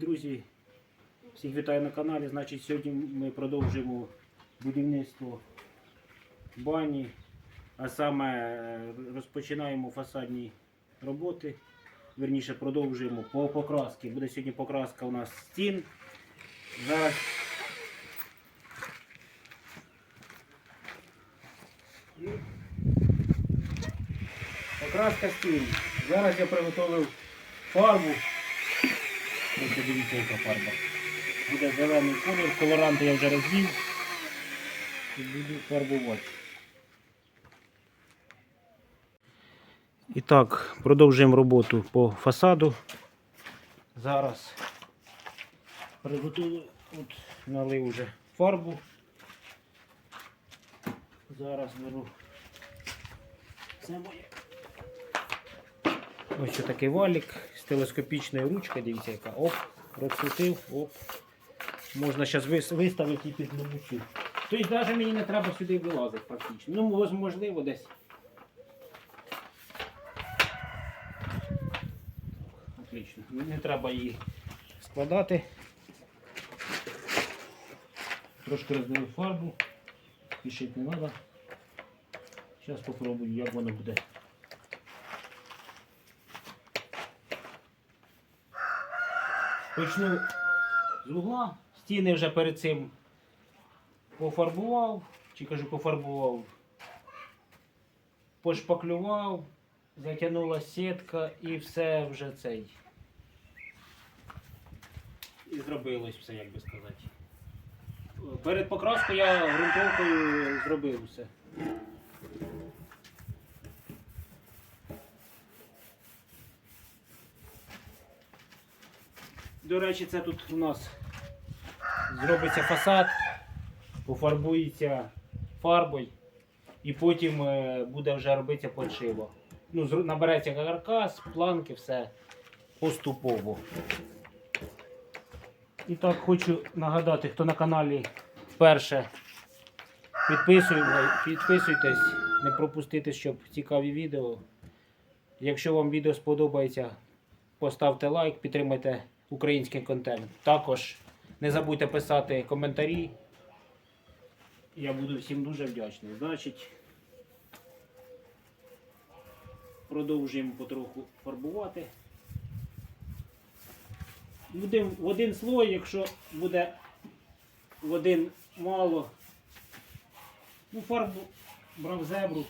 друзі, всіх вітаю на каналі. Значить, сьогодні ми продовжуємо будівництво бані, а саме е, розпочинаємо фасадні роботи. Верніше продовжуємо по покрасці. Буде сьогодні покраска у нас стін. Зараз Покраска стін. Зараз я приготовив фарбу. Ось дивіться, яка фарба. Буде зелений колір, колоранти я вже розвів. І буду фарбувати. І так, продовжуємо роботу по фасаду. Зараз приготую, от налив вже фарбу. Зараз беру це моє. Ось такий валік телескопічною ручкою, дивіться яка. Оп, розкрутив, оп. Можна зараз виставити і підмовчу. Тобто навіть мені не треба сюди вилазити практично. Ну, можливо, десь. Отлично. Не треба її складати. Трошки розділив фарбу. Пішити не треба. Зараз спробую, як воно буде. Почну з угла. Стіни вже перед цим пофарбував, чи кажу пофарбував, пошпаклював, затягнула сітка і все вже цей. І зробилось все, як би сказати. Перед покраскою я ґрунтовкою зробив все. До речі, це тут у нас зробиться фасад, пофарбується фарбою і потім е, буде вже робитися подшива. Ну, набереться каркас, планки, все поступово. І так хочу нагадати, хто на каналі вперше підписуйтесь, не пропустите, щоб цікаві відео. Якщо вам відео сподобається, поставте лайк, підтримайте український контент. Також не забудьте писати коментарі. Я буду всім дуже вдячний. Значить, продовжуємо потроху фарбувати. Будемо в один слой, якщо буде в один мало. Ну, фарбу брав зебру.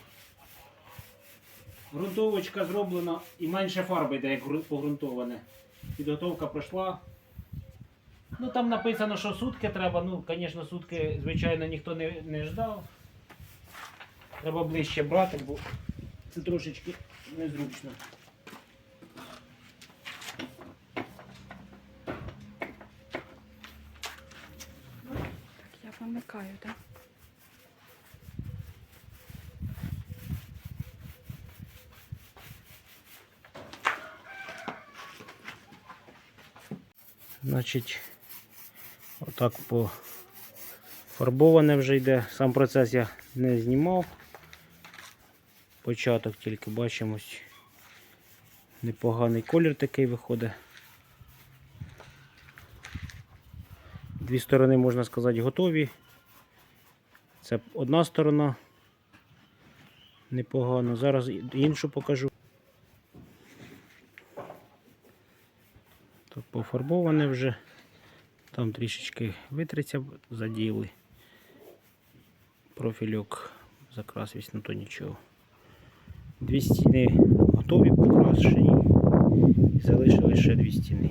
Грунтовочка зроблена і менше фарби йде, як погрунтоване. Підготовка пройшла. Ну там написано, що сутки треба. Ну, звісно, сутки, звичайно, ніхто не, не ждав. Треба ближче брати, бо це трошечки незручно. Я помикаю, так? Значить, отак пофарбоване вже йде. Сам процес я не знімав. Початок тільки бачимо. Непоганий колір такий виходить. Дві сторони, можна сказати, готові. Це одна сторона. Непогано. Зараз іншу покажу. То пофарбоване вже. Там трішечки витриться, заділи. Профільок закрасився, ну то нічого. Дві стіни готові покрашені. І залишили ще дві стіни.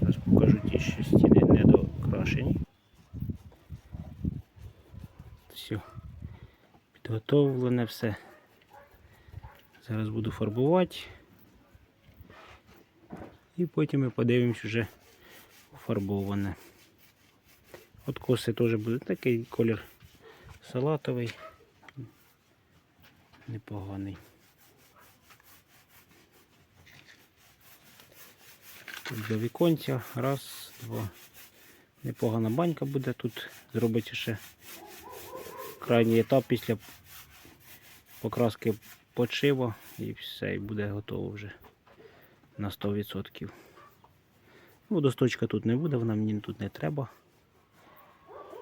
Зараз покажу ті, що стіни не докрашені. Все. Підготовлене все. Зараз буду фарбувати. І потім ми подивимось вже фарбоване. От коси теж буде такий колір салатовий. Непоганий. Тут до віконця. Раз, два. Непогана банька буде. Тут зробиться ще крайній етап після покраски подшива і все, і буде готово вже. на 100%. Водосточка тут не буде, вона мені тут не треба.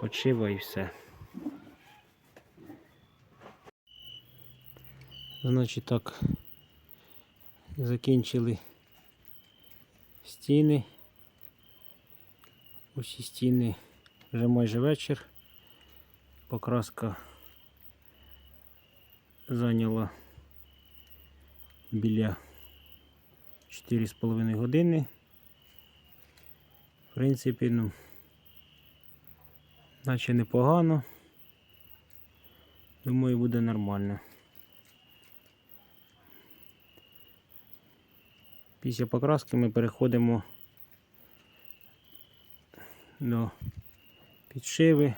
Почива і все. Значить так, закінчили стіни. Усі стіни вже майже вечір. Покраска зайняла біля 4,5 години. В принципі, ну, наче непогано. Думаю, буде нормально. Після покраски ми переходимо до підшиви.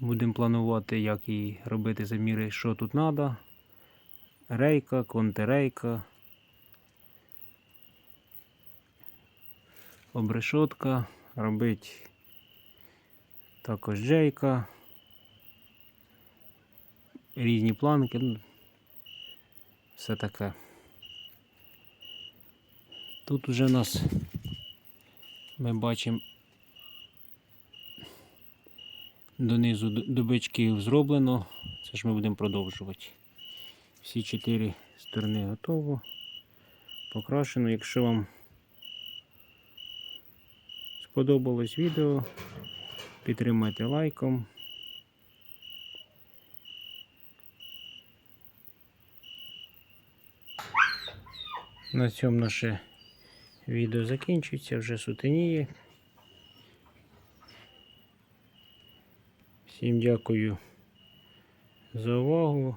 Будемо планувати, як її робити заміри, що тут треба. Рейка, контррейка, обрешотка, робити також джейка, різні планки, ну, все таке. Тут уже у нас ми бачимо донизу д- до бичків зроблено. Це ж ми будемо продовжувати. Всі чотири сторони готово. Покрашено. Якщо вам сподобалось відео, підтримайте лайком. На цьому наше відео закінчується, вже сутеніє. Всім дякую за увагу